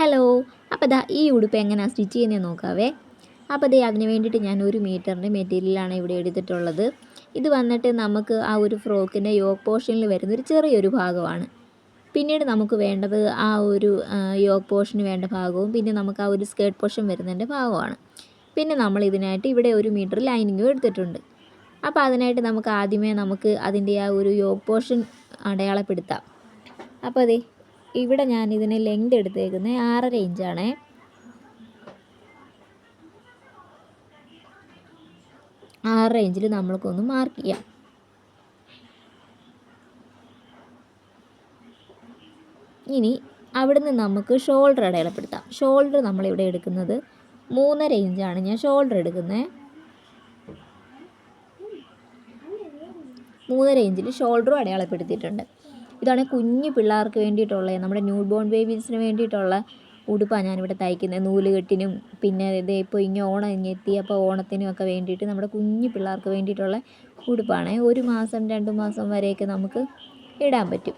Hello. അപ്പോൾ ദാ ഈ ഉടുപ്പ് എങ്ങനെയാണ് സ്റ്റിച്ച് ചെയ്യുന്നത് നോക്കാവേ. അപ്പോൾ ദേ അതിന് വേണ്ടിയിട്ട് ഞാൻ ഒരു മീറ്ററിന്റെ മെറ്റീരിയലാണ് ഇവിടെ എടുത്തിട്ടുള്ളത്. ഇത് വന്നിട്ട് നമുക്ക് ആ ഒരു ഫ്രോക്കിന്റെ യോക്ക് പോർഷനിൽ വരുന്ന ഒരു ചെറിയൊരു ഭാഗമാണ്. പിന്നീട് നമുക്ക് വേണ്ടത് ആ ഒരു യോക്ക് പോർഷന് വേണ്ട ഭാഗവും പിന്നെ നമുക്ക് ആ ഒരു സ്കേർട്ട് പോർഷൻ വരുന്നതിന്റെ ഭാഗമാണ് പിന്നെ നമ്മൾ ഇതിനായിട്ട് ഇവിടെ ഒരു മീറ്റർ ലൈനിങ്ങും എടുത്തിട്ടുണ്ട്. അപ്പോൾ അതിനായിട്ട് നമുക്ക് ആദ്യമേ നമുക്ക് അതിന്റെ ആ ഒരു യോക്ക് പോർഷൻ അടയാളപ്പെടുത്താം. അപ്പോൾ അതെ ഇവിടെ ഞാൻ ഇതിന് ലെങ്ത് എടുത്തേക്കുന്നത് ആറര ഇഞ്ചാണ് ആറ് ഇഞ്ചിൽ നമ്മൾക്കൊന്ന് മാർക്ക് ചെയ്യാം. ഇനി അവിടുന്ന് നമുക്ക് ഷോൾഡർ അടയാളപ്പെടുത്താം. ഷോൾഡർ നമ്മളിവിടെ എടുക്കുന്നത് മൂന്നര ഇഞ്ചാണ് ഞാൻ ഷോൾഡർ എടുക്കുന്നത് മൂന്നര ഇഞ്ചിൽ ഷോൾഡറും അടയാളപ്പെടുത്തിയിട്ടുണ്ട്. ഇതാണ് കുഞ്ഞു പിള്ളേർക്ക് വേണ്ടിയിട്ടുള്ള നമ്മുടെ ന്യൂ ബോൺ ബേബീസിന് വേണ്ടിയിട്ടുള്ള ഉടുപ്പാണ് ഞാനിവിടെ തയ്ക്കുന്നത്. നൂലുകെട്ടിനും പിന്നെ ഇത് ഇപ്പോൾ ഇങ്ങനെ ഓണം ഇങ്ങനെ എത്തി അപ്പോൾ ഓണത്തിനും ഒക്കെ വേണ്ടിയിട്ട് നമ്മുടെ കുഞ്ഞു പിള്ളേർക്ക് വേണ്ടിയിട്ടുള്ള ഉടുപ്പാണ്. ഒരു മാസം രണ്ട് മാസം വരെയൊക്കെ നമുക്ക് ഇടാൻ പറ്റും.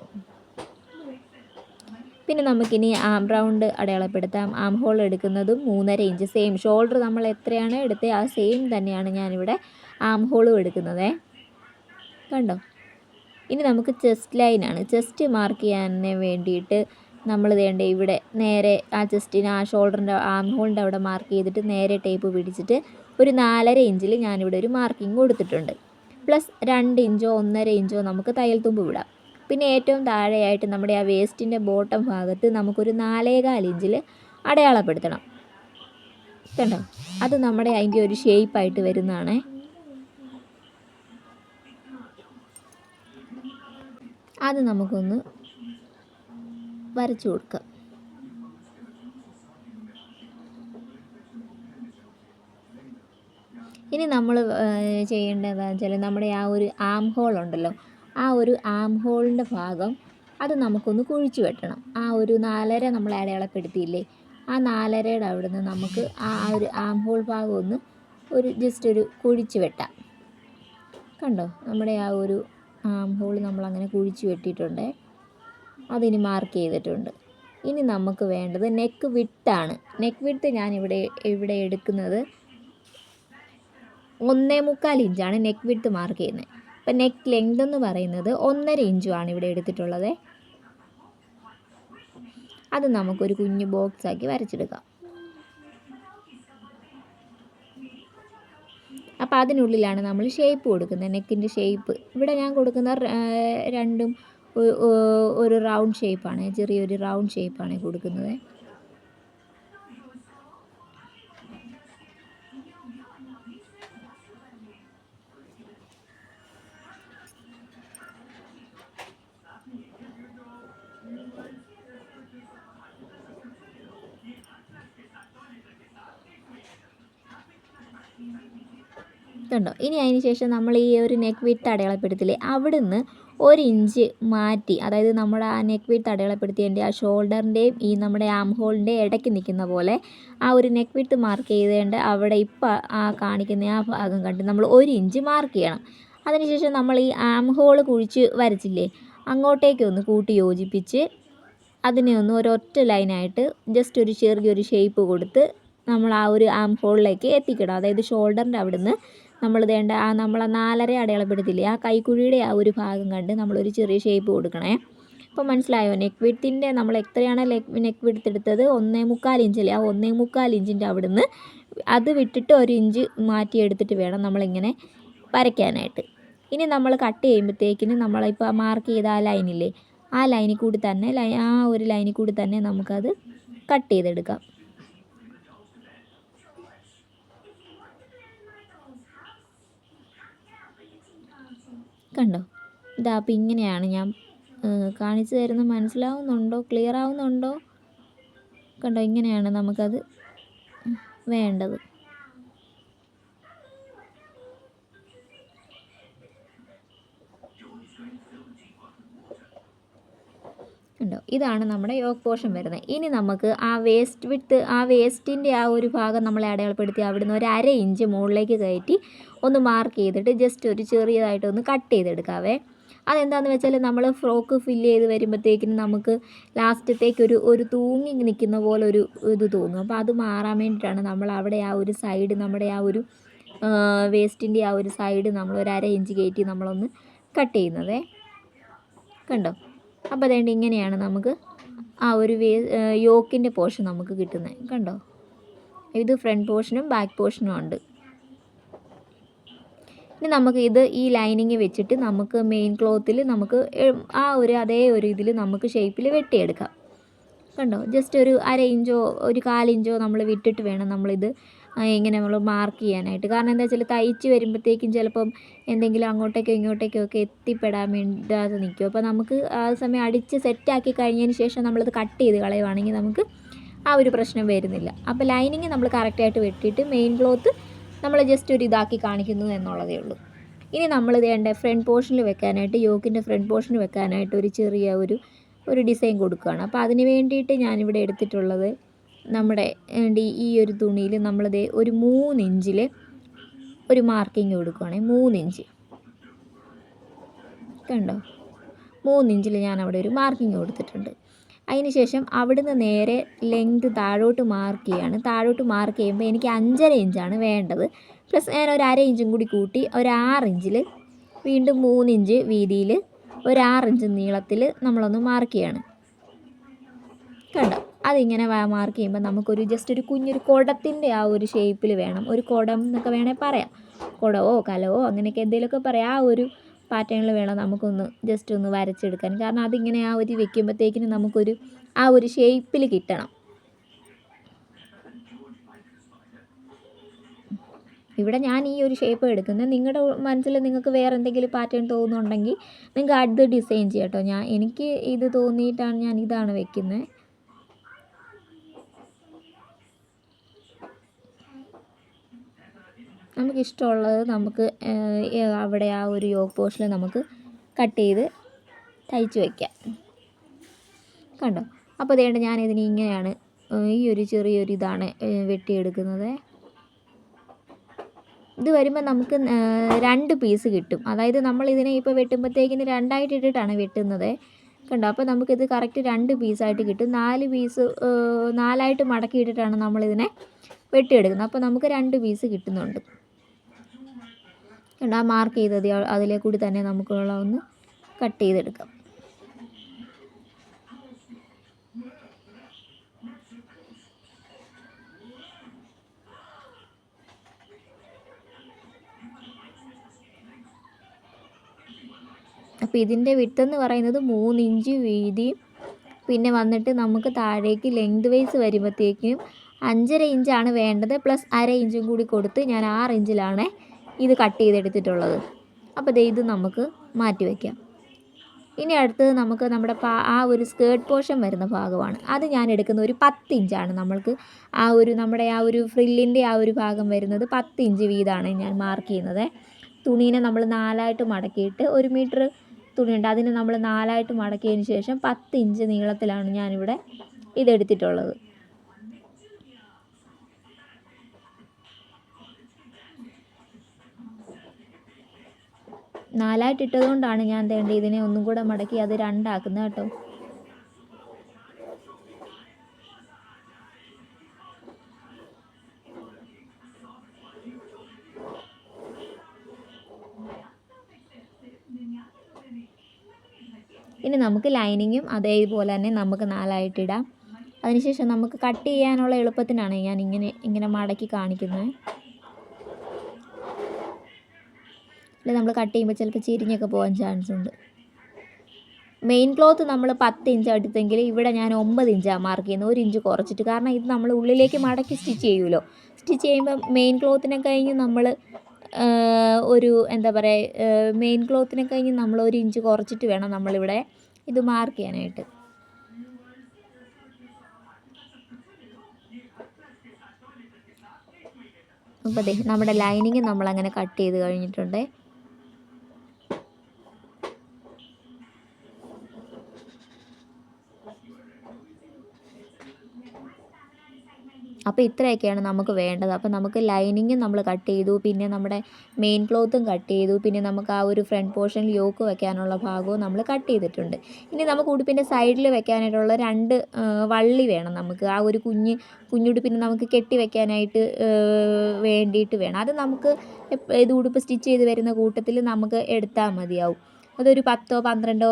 പിന്നെ നമുക്കിനി ആം റൗണ്ട് അടയാളപ്പെടുത്താം. ആം ഹോൾ എടുക്കുന്നതും മൂന്നര ഇഞ്ച് സെയിം ഷോൾഡർ നമ്മൾ എത്രയാണ് എടുത്തത് ആ സെയിം തന്നെയാണ് ഞാനിവിടെ ആം ഹോളും എടുക്കുന്നത്. കണ്ടോ? ഇനി നമുക്ക് ചെസ്റ്റ് ലൈനാണ്. ചെസ്റ്റ് മാർക്ക് ചെയ്യാന് വേണ്ടിയിട്ട് നമ്മൾ വേണ്ട ഇവിടെ നേരെ ആ ചെസ്റ്റിന് ആ ഷോൾഡറിന്റെ ആം ഹോളിന്റെ അവിടെ മാർക്ക് ചെയ്തിട്ട് നേരെ ടേപ്പ് പിടിച്ചിട്ട് ഒരു നാലര ഇഞ്ചിൽ ഞാനിവിടെ ഒരു മാർക്കിംഗ് കൊടുത്തിട്ടുണ്ട്. പ്ലസ് രണ്ട് ഇഞ്ചോ ഒന്നര ഇഞ്ചോ നമുക്ക് തയ്യൽ തുമ്പ് വിടാം. പിന്നെ ഏറ്റവും താഴെയായിട്ട് നമ്മുടെ ആ വേസ്റ്റിന്റെ ബോട്ടം ഭാഗത്ത് നമുക്കൊരു നാലേകാൽ ഇഞ്ചിൽ അടയാളപ്പെടുത്തണം. കണ്ടോ? അത് നമ്മുടെ അതിന്റെ ഒരു ഷേപ്പായിട്ട് വരുന്നതാണേ. അത് നമുക്കൊന്ന് വരച്ചു കൊടുക്കാം. ഇനി നമ്മൾ ചെയ്യേണ്ടത് വെച്ചാൽ നമ്മുടെ ആ ഒരു ആം ഹോൾ ഉണ്ടല്ലോ ആ ഒരു ആം ഹോളിന്റെ ഭാഗം അത് നമുക്കൊന്ന് കുഴിച്ചു വെട്ടണം. ആ ഒരു നാലര നമ്മൾ അടയാളപ്പെടുത്തിയില്ലേ ആ നാലരയുടെ അവിടുന്ന് നമുക്ക് ആ ഒരു ആം ഹോൾ ഭാഗം ഒന്ന് ഒരു ജസ്റ്റ് ഒരു കുഴിച്ചു വെട്ടാം. കണ്ടോ? നമ്മുടെ ആ ഒരു ആം ഹോൾ നമ്മളങ്ങനെ കുഴിച്ച് വെട്ടിയിട്ടുണ്ട്. അതിന് മാർക്ക് ചെയ്തിട്ടുണ്ട്. ഇനി നമുക്ക് വേണ്ടത് നെക്ക് വിട്ടാണ് നെക്ക് വിട്ട് ഞാൻ ഇവിടെ എടുക്കുന്നത് ഒന്നേ മുക്കാൽ ഇഞ്ചാണ് നെക്ക് വിട്ട് മാർക്ക് ചെയ്യുന്നത്. അപ്പം നെക്ക് ലെങ്ത് എന്ന് പറയുന്നത് ഒന്നര ഇഞ്ചുമാണ് ഇവിടെ എടുത്തിട്ടുള്ളത്. അത് നമുക്കൊരു കുഞ്ഞ് ബോക്സാക്കി വരച്ചെടുക്കാം. അപ്പോൾ അതിനുള്ളിലാണ് നമ്മൾ ഷേപ്പ് കൊടുക്കുന്നത്. നെക്കിന്റെ ഷേപ്പ് ഇവിടെ ഞാൻ കൊടുക്കുന്ന രണ്ടും ഒരു റൗണ്ട് ഷേപ്പാണ് ചെറിയൊരു റൗണ്ട് ഷേപ്പാണ് കൊടുക്കുന്നത്. ഇനി അതിന് ശേഷം നമ്മൾ ഈ ഒരു നെക്ക് വിട്ട് അടയാളപ്പെടുത്തില്ലേ അവിടുന്ന് ഒരു ഇഞ്ച് മാറ്റി അതായത് നമ്മുടെ ആ നെക്ക് വിട്ട് അടയാളപ്പെടുത്തിയതിന്റെ ആ ഷോൾഡറിന്റെയും ഈ നമ്മുടെ ആം ഹോളിന്റെയും ഇടയ്ക്ക് നിൽക്കുന്ന പോലെ ആ ഒരു നെക്ക് വിട്ട് മാർക്ക് ചെയ്തേണ്ട അവിടെ ഇപ്പോൾ ആ കാണിക്കുന്ന ആ ഭാഗം കണ്ട് നമ്മൾ ഒരു ഇഞ്ച് മാർക്ക് ചെയ്യണം. അതിനുശേഷം നമ്മൾ ഈ ആം ഹോൾ കുഴിച്ച് വരച്ചില്ലേ അങ്ങോട്ടേക്ക് ഒന്ന് കൂട്ടി യോജിപ്പിച്ച് അതിനെ ഒന്ന് ഒരൊറ്റ ലൈനായിട്ട് ജസ്റ്റ് ഒരു ചെറിയൊരു ഷേപ്പ് കൊടുത്ത് നമ്മൾ ആ ഒരു ആം ഹോളിലേക്ക് എത്തിക്കണം അതായത് ഷോൾഡറിന്റെ അവിടുന്ന് നമ്മൾ വേണ്ട ആ നമ്മൾ നാലര അടയാളപ്പെടുത്തില്ലേ? ആ കൈക്കുഴിയുടെ ആ ഒരു ഭാഗം കണ്ട് നമ്മളൊരു ചെറിയ ഷേപ്പ് കൊടുക്കണേ. അപ്പോൾ മനസ്സിലായോ? നെക്ക് വിഡ്ത്തിന്റെ നമ്മൾ എത്രയാണ് നെക്ക് വിഡ്ത്ത് എടുത്തത്? ഒന്നേ മുക്കാൽ ഇഞ്ചല്ലേ ആ ഒന്നേ മുക്കാൽ ഇഞ്ചിന്റെ അവിടുന്ന് അത് വിട്ടിട്ട് ഒരു ഇഞ്ച് മാറ്റി എടുത്തിട്ട് വേണം നമ്മളിങ്ങനെ വരയ്ക്കാനായിട്ട്. ഇനി നമ്മൾ കട്ട് ചെയ്യുമ്പോഴത്തേക്കിന് നമ്മളിപ്പോൾ മാർക്ക് ചെയ്ത ആ ലൈനില്ലേ ആ ലൈനിൽ കൂടി തന്നെ ലൈ ആ ഒരു ലൈനിൽ കൂടി തന്നെ നമുക്കത് കട്ട് ചെയ്തെടുക്കാം. കണ്ടോ? ഇതാ അപ്പം ഇങ്ങനെയാണ് ഞാൻ കാണിച്ചു തരുന്നത്. മനസ്സിലാവുന്നുണ്ടോ? ക്ലിയർ ആവുന്നുണ്ടോ? കണ്ടോ ഇങ്ങനെയാണ് നമുക്കത് വേണ്ടത്. ഉണ്ടോ ഇതാണ് നമ്മുടെ യോഗ പോഷൻ വരുന്നത്. ഇനി നമുക്ക് ആ വേസ്റ്റ് വിട്ട് ആ വേസ്റ്റിന്റെ ആ ഒരു ഭാഗം നമ്മളെ അടയാളപ്പെടുത്തി അവിടുന്ന് ഒരു അര ഇഞ്ച് മുകളിലേക്ക് കയറ്റി ഒന്ന് മാർക്ക് ചെയ്തിട്ട് ജസ്റ്റ് ഒരു ചെറിയതായിട്ടൊന്ന് കട്ട് ചെയ്തെടുക്കാവേ. അതെന്താണെന്ന് വെച്ചാൽ നമ്മൾ ഫ്രോക്ക് ഫില്ല് ചെയ്ത് വരുമ്പോഴത്തേക്കിനും നമുക്ക് ലാസ്റ്റത്തേക്ക് ഒരു ഒരു തൂങ്ങി നിൽക്കുന്ന പോലെ ഒരു ഇത് തോന്നും. അപ്പോൾ അത് മാറാൻ വേണ്ടിയിട്ടാണ് നമ്മൾ അവിടെ ആ ഒരു സൈഡ് നമ്മുടെ ആ ഒരു വേസ്റ്റിന്റെ ആ ഒരു സൈഡ് നമ്മൾ ഒരു അര ഇഞ്ച് കയറ്റി നമ്മളൊന്ന് കട്ട് ചെയ്യുന്നതേ. കണ്ടോ? അപ്പോൾ അതേണ്ട ഇങ്ങനെയാണ് നമുക്ക് ആ ഒരു വേ യോക്കിന്റെ പോർഷൻ നമുക്ക് കിട്ടുന്നത് കണ്ടോ? ഇത് ഫ്രണ്ട് പോർഷനും ബാക്ക് പോർഷനും ഉണ്ട്. ഇനി നമുക്ക് ഇത് ഈ ലൈനിങ് വെച്ചിട്ട് നമുക്ക് മെയിൻ ക്ലോത്തിൽ നമുക്ക് ആ ഒരു അതേ ഒരു ഇതിൽ നമുക്ക് ഷേപ്പിൽ വെട്ടിയെടുക്കാം. കണ്ടോ? ജസ്റ്റ് ഒരു അര ഇഞ്ചോ ഒരു കാലിഞ്ചോ നമ്മൾ വിട്ടിട്ട് വേണം നമ്മളിത് ഇങ്ങനെ നമ്മൾ മാർക്ക് ചെയ്യാനായിട്ട്. കാരണം എന്താ വെച്ചാൽ തയ്ച്ച് വരുമ്പോഴത്തേക്കും ചിലപ്പം എന്തെങ്കിലും അങ്ങോട്ടേക്കോ ഇങ്ങോട്ടേക്കോ ഒക്കെ എത്തിപ്പെടാൻ വേണ്ടാതെ നിൽക്കും അപ്പോൾ നമുക്ക് ആ സമയം അടിച്ച് സെറ്റാക്കി കഴിഞ്ഞതിന് ശേഷം നമ്മളത് കട്ട് ചെയ്ത് കളയുവാണെങ്കിൽ നമുക്ക് ആ ഒരു പ്രശ്നം വരുന്നില്ല. അപ്പോൾ ലൈനിങ് നമ്മൾ കറക്റ്റായിട്ട് വെട്ടിയിട്ട് മെയിൻ ക്ലോത്ത് നമ്മൾ ജസ്റ്റ് ഒരു ഇതാക്കി കാണിക്കുന്നു എന്നുള്ളതേ ഉള്ളൂ. ഇനി നമ്മൾ വേണ്ട ഫ്രണ്ട് പോർഷനിൽ വെക്കാനായിട്ട് യോക്കിന്റെ ഫ്രണ്ട് പോർഷനിൽ വെക്കാനായിട്ട് ഒരു ചെറിയ ഒരു ഒരു ഡിസൈൻ കൊടുക്കുകയാണ്. അപ്പോൾ അതിന് വേണ്ടിയിട്ട് ഞാനിവിടെ എടുത്തിട്ടുള്ളത് നമ്മുടെ ഈ ഒരു തുണിയിൽ നമ്മളിത് ഒരു മൂന്നിഞ്ചിൽ ഒരു മാർക്കിംഗ് കൊടുക്കുകയാണെങ്കിൽ മൂന്നിഞ്ച്. കണ്ടോ? മൂന്നിഞ്ചിൽ ഞാൻ അവിടെ ഒരു മാർക്കിംഗ് കൊടുത്തിട്ടുണ്ട്. അതിന് ശേഷം അവിടുന്ന് നേരെ ലെങ്ത് താഴോട്ട് മാർക്ക് ചെയ്യാണ്. താഴോട്ട് മാർക്ക് ചെയ്യുമ്പോൾ എനിക്ക് അഞ്ചര ഇഞ്ചാണ് വേണ്ടത്. പ്ലസ് ഞാൻ ഒരു അര ഇഞ്ചും കൂടി കൂട്ടി ഒരു ആറ് ഇഞ്ചിൽ വീണ്ടും മൂന്നിഞ്ച് വീതിയിൽ ഒരു ആറ് ഇഞ്ച് നീളത്തിൽ നമ്മളൊന്ന് മാർക്ക് ചെയ്യാണ്. കണ്ടോ? അതിങ്ങനെ മാർക്ക് ചെയ്യുമ്പോൾ നമുക്കൊരു ജസ്റ്റ് ഒരു കുഞ്ഞൊരു കുടത്തിന്റെ ആ ഒരു ഷേപ്പിൽ വേണം. ഒരു കുടം എന്നൊക്കെ വേണേൽ പറയാം. കുടവോ കലവോ അങ്ങനെയൊക്കെ എന്തെങ്കിലുമൊക്കെ പറയാം. ആ ഒരു പാറ്റേണിൽ വേണം നമുക്കൊന്ന് ജസ്റ്റ് ഒന്ന് വരച്ചെടുക്കാൻ. കാരണം അതിങ്ങനെ ആ ഒരു വെക്കുമ്പോഴത്തേക്കിനും നമുക്കൊരു ആ ഒരു ഷേപ്പിൽ കിട്ടണം. ഇവിടെ ഞാൻ ഈ ഒരു ഷേപ്പ് എടുക്കുന്നത്. നിങ്ങളുടെ മനസ്സിൽ നിങ്ങൾക്ക് വേറെ എന്തെങ്കിലും പാറ്റേൺ തോന്നുന്നുണ്ടെങ്കിൽ നിങ്ങൾക്ക് അടുത്ത് ഡിസൈൻ ചെയ്യാം കേട്ടോ ഞാൻ എനിക്ക് ഇത് തോന്നിയിട്ടാണ് ഞാൻ ഇതാണ് വെക്കുന്നത്. നമുക്ക് ഇഷ്ടമുള്ളത് നമുക്ക് അവിടെ ആ ഒരു യോഗ പോർഷനിൽ നമുക്ക് കട്ട് ചെയ്ത് തയ്ച്ച് വയ്ക്കാം കണ്ടോ? അപ്പോൾ അതേണ്ട ഞാനിതിന് ഇങ്ങനെയാണ് ഈ ഒരു ചെറിയൊരു ഇതാണ് വെട്ടിയെടുക്കുന്നത്. ഇത് വരുമ്പോൾ നമുക്ക് രണ്ട് പീസ് കിട്ടും. അതായത് നമ്മൾ ഇതിനെ ഇപ്പോൾ വെട്ടുമ്പോഴത്തേക്കിന് രണ്ടായിട്ട് ഇട്ടിട്ടാണ് വെട്ടുന്നത്. കണ്ടോ? അപ്പോൾ നമുക്കിത് കറക്റ്റ് രണ്ട് പീസായിട്ട് കിട്ടും. നാല് പീസ് നാലായിട്ട് മടക്കിയിട്ടിട്ടാണ് നമ്മളിതിനെ വെട്ടിയെടുക്കുന്നത്. അപ്പോൾ നമുക്ക് രണ്ട് പീസ് കിട്ടുന്നുണ്ട്. ആ മാർക്ക് ചെയ്തത്. അതിലെ കൂടി തന്നെ നമുക്കുള്ള ഒന്ന് കട്ട് ചെയ്തെടുക്കാം. അപ്പോൾ ഇതിന്റെ വിട്ടെന്ന് പറയുന്നത് മൂന്ന് ഇഞ്ച് പിന്നെ വന്നിട്ട് നമുക്ക് താഴേക്ക് ലെങ്ത് വൈസ് വരുമ്പോഴത്തേക്കും അഞ്ചര ഇഞ്ചാണ് വേണ്ടത് പ്ലസ് അര ഇഞ്ചും കൂടി കൊടുത്ത് ഞാൻ ആറ് ഇഞ്ചിലാണ് ഇത് കട്ട് ചെയ്തെടുത്തിട്ടുള്ളത്. അപ്പോൾ ദേ ഇത് നമുക്ക് മാറ്റി വയ്ക്കാം ഇനി അടുത്തത് നമുക്ക് നമ്മുടെ പാ ആ ഒരു സ്കേർട്ട് പോർഷൻ വരുന്ന ഭാഗമാണ്. അത് ഞാൻ എടുക്കുന്ന ഒരു പത്ത് ഇഞ്ചാണ്. നമ്മൾക്ക് ആ ഒരു നമ്മുടെ ആ ഒരു ഫ്രില്ലിന്റെ ആ ഒരു ഭാഗം വരുന്നത് പത്ത് ഇഞ്ച് വീതമാണ് ഞാൻ മാർക്ക് ചെയ്യുന്നത്. തുണീനെ നമ്മൾ നാലായിട്ട് മടക്കിയിട്ട് ഒരു മീറ്റർ തുണിയുണ്ട്. അതിനെ നമ്മൾ നാലായിട്ട് മടക്കിയതിന് ശേഷം പത്ത് ഇഞ്ച് നീളത്തിലാണ് ഞാനിവിടെ ഇതെടുത്തിട്ടുള്ളത്. നാലായിട്ട് ഇട്ടതുകൊണ്ടാണ് ഞാൻ തേണ്ട ഇതിനെ ഒന്നും കൂടെ മടക്കി അത് രണ്ടാക്കുന്നത് കേട്ടോ. ഇനി നമുക്ക് ലൈനിങ്ങും അതേപോലെ തന്നെ നമുക്ക് നാലായിട്ടിടാം അതിനുശേഷം നമുക്ക് കട്ട് ചെയ്യാനുള്ള എളുപ്പത്തിനാണ് ഞാൻ ഇങ്ങനെ ഇങ്ങനെ മടക്കി കാണിക്കുന്നത്. അല്ലെ നമ്മൾ കട്ട് ചെയ്യുമ്പോൾ ചിലപ്പോൾ ചിരിഞ്ഞൊക്കെ പോകാൻ ചാൻസ് ഉണ്ട്. മെയിൻ ക്ലോത്ത് നമ്മൾ പത്ത് ഇഞ്ച് എടുത്തെങ്കിൽ ഇവിടെ ഞാൻ ഒമ്പത് ഇഞ്ചാണ് മാർക്ക് ചെയ്യുന്നത് ഒരു ഇഞ്ച് കുറച്ചിട്ട്. കാരണം ഇത് നമ്മൾ ഉള്ളിലേക്ക് മടക്കി സ്റ്റിച്ച് ചെയ്യുമല്ലോ സ്റ്റിച്ച് ചെയ്യുമ്പോൾ മെയിൻ ക്ലോത്തിനെ കഴിഞ്ഞ് നമ്മൾ ഒരു എന്താ പറയുക മെയിൻ ക്ലോത്തിനെ കഴിഞ്ഞ് നമ്മൾ ഒരു ഇഞ്ച് കുറച്ചിട്ട് വേണം നമ്മളിവിടെ ഇത് മാർക്ക് ചെയ്യാനായിട്ട്. അപ്പോൾ നമ്മുടെ ലൈനിങ് നമ്മളങ്ങനെ കട്ട് ചെയ്ത് കഴിഞ്ഞിട്ടുണ്ട്. അപ്പോൾ ഇത്രയൊക്കെയാണ് നമുക്ക് വേണ്ടത്. അപ്പോൾ നമുക്ക് ലൈനിങ്ങും നമ്മൾ കട്ട് ചെയ്തു. പിന്നെ നമ്മുടെ മെയിൻ ക്ലോത്തും കട്ട് ചെയ്തു. പിന്നെ നമുക്ക് ആ ഒരു ഫ്രണ്ട് പോർഷൻ യോക്ക് വെക്കാനുള്ള ഭാഗവും നമ്മൾ കട്ട് ചെയ്തിട്ടുണ്ട്. ഇനി നമുക്ക് ഉടുപ്പിന്റെ സൈഡിൽ വെക്കാനായിട്ടുള്ള രണ്ട് വള്ളി വേണം നമുക്ക്. ആ ഒരു കുഞ്ഞ് കുഞ്ഞുടുപ്പിന് നമുക്ക് കെട്ടി വെക്കാനായിട്ട് വേണ്ടിയിട്ട് വേണം. അത് നമുക്ക് ഇത് ഉടുപ്പ് സ്റ്റിച്ച് ചെയ്ത് വരുന്ന കൂട്ടത്തിൽ നമുക്ക് എടുത്താൽ മതിയാവും. അതൊരു പത്തോ പന്ത്രണ്ടോ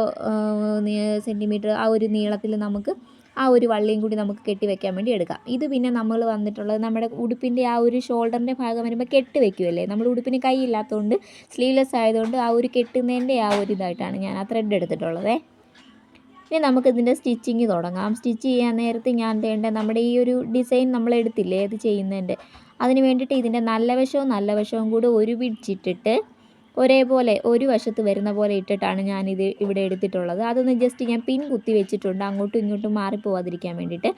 സെന്റിമീറ്റർ ആ ഒരു നീളത്തിൽ നമുക്ക് ആ ഒരു വള്ളിയും കൂടി നമുക്ക് കെട്ടി വെക്കാൻ വേണ്ടി എടുക്കാം. ഇത് പിന്നെ നമ്മൾ വന്നിട്ടുള്ളത് നമ്മുടെ ഉടുപ്പിന്റെ ആ ഒരു ഷോൾഡറിന്റെ ഭാഗം വരുമ്പോൾ കെട്ട് വെക്കുമല്ലേ നമ്മൾ ഉടുപ്പിന് കൈ ഇല്ലാത്തതുകൊണ്ട് സ്ലീവ്ലെസ് ആയതുകൊണ്ട് ആ ഒരു കെട്ടുന്നതിന്റെ ആ ഒരു ഇതായിട്ടാണ് ഞാൻ ആ ത്രെഡ് എടുത്തിട്ടുള്ളത്. ഇനി നമുക്ക് ഇതിന്റെ സ്റ്റിച്ചിങ് തുടങ്ങാം. സ്റ്റിച്ച് ചെയ്യാൻ നേരത്തെ ഞാൻ വേണ്ട നമ്മുടെ ഈ ഒരു ഡിസൈൻ നമ്മൾ എടുത്തില്ലേ? ഇത് ചെയ്യുന്നതിന്റെ. അതിന് വേണ്ടിയിട്ട് ഇതിന്റെ നല്ല വശവും നല്ല വശവും കൂടി ഒരു പിടിച്ചിട്ടിട്ട് ഒരേപോലെ ഒരു വശത്ത് വരുന്ന പോലെ ഇട്ടിട്ടാണ് ഞാനിത് ഇവിടെ എടുത്തിട്ടുള്ളത്. അതൊന്ന് ജസ്റ്റ് ഞാൻ പിൻ കുത്തി വെച്ചിട്ടുണ്ട്. അങ്ങോട്ടും ഇങ്ങോട്ടും മാറിപ്പോവാതിരിക്കാൻ വേണ്ടിയിട്ട്.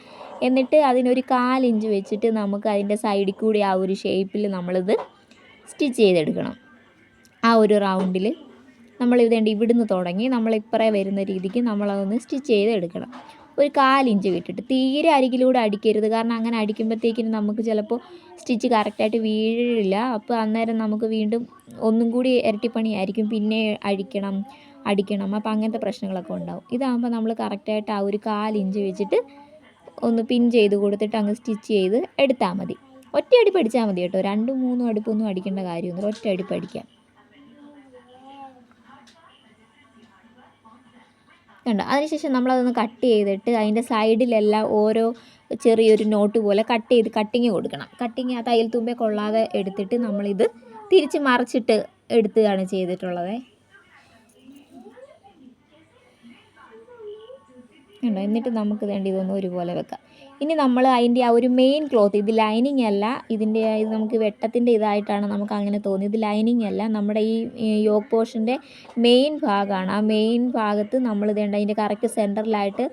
എന്നിട്ട് അതിനൊരു കാലിഞ്ച് വെച്ചിട്ട് നമുക്ക് അതിന്റെ സൈഡിൽ കൂടി ആ ഒരു ഷേപ്പിൽ നമ്മളിത് സ്റ്റിച്ച് ചെയ്തെടുക്കണം. ആ ഒരു റൗണ്ടിൽ നമ്മൾ ഇതേണ്ട ഇവിടുന്ന് തുടങ്ങി. നമ്മൾ ഇപ്പറേ വരുന്ന രീതിക്ക് നമ്മളതൊന്ന് സ്റ്റിച്ച് ചെയ്ത് എടുക്കണം ഒരു കാലിഞ്ച് വിട്ടിട്ട് തീരെ അരികിലൂടെ അടിക്കരുത്. കാരണം അങ്ങനെ അടിക്കുമ്പോഴത്തേക്കിനും നമുക്ക് ചിലപ്പോൾ സ്റ്റിച്ച് കറക്റ്റായിട്ട് വീഴില്ല അപ്പോൾ അന്നേരം നമുക്ക് വീണ്ടും ഒന്നും കൂടി ഇരട്ടിപ്പണിയായിരിക്കും. പിന്നെ അഴിക്കണം അടിക്കണം. അപ്പോൾ അങ്ങനത്തെ പ്രശ്നങ്ങളൊക്കെ ഉണ്ടാവും. ഇതാകുമ്പോൾ നമ്മൾ കറക്റ്റായിട്ട് ആ ഒരു കാലിഞ്ച് വെച്ചിട്ട് ഒന്ന് പിൻ ചെയ്ത് കൊടുത്തിട്ട് അങ്ങ് സ്റ്റിച്ച് ചെയ്ത് എടുത്താൽ മതി. ഒറ്റ അടിപ്പ് അടിച്ചാൽ മതി കേട്ടോ. രണ്ടും മൂന്നും അടുപ്പൊന്നും അടിക്കേണ്ട കാര്യമൊന്നുമില്ല. ഒറ്റ അടിപ്പ് കണ്ടോ അതിനുശേഷം നമ്മളതൊന്ന് കട്ട് ചെയ്തിട്ട് അതിന്റെ സൈഡിലെല്ലാം ഓരോ ചെറിയൊരു നോട്ട് പോലെ കട്ട് ചെയ്ത് കട്ടിങ് കൊടുക്കണം. കട്ടിങ് ആ തയ്യൽ തുമ്പെ കൊള്ളാതെ എടുത്തിട്ട് നമ്മളിത് തിരിച്ച് മറിച്ചിട്ട് എടുത്തുകയാണ് ചെയ്തിട്ടുള്ളത്. കണ്ടോ? എന്നിട്ട് നമുക്ക് വേണ്ടി ഇതൊന്ന് ഒരുപോലെ വെക്കാം. ഇനി നമ്മൾ അതിന്റെ ആ ഒരു മെയിൻ ക്ലോത്ത് ഇത് ലൈനിങ് അല്ല ഇതിന്റെ ഇത് നമുക്ക് വെട്ടത്തിന്റെ ഇതായിട്ടാണ് നമുക്ക് അങ്ങനെ തോന്നിയത്. ഇത് ലൈനിങ് അല്ല നമ്മുടെ ഈ യോഗ് പോർഷന്റെ മെയിൻ ഭാഗമാണ് ആ മെയിൻ ഭാഗത്ത് നമ്മൾ ഇതേണ്ട അതിന്റെ കറക്റ്റ് സെന്ററിലായിട്ട്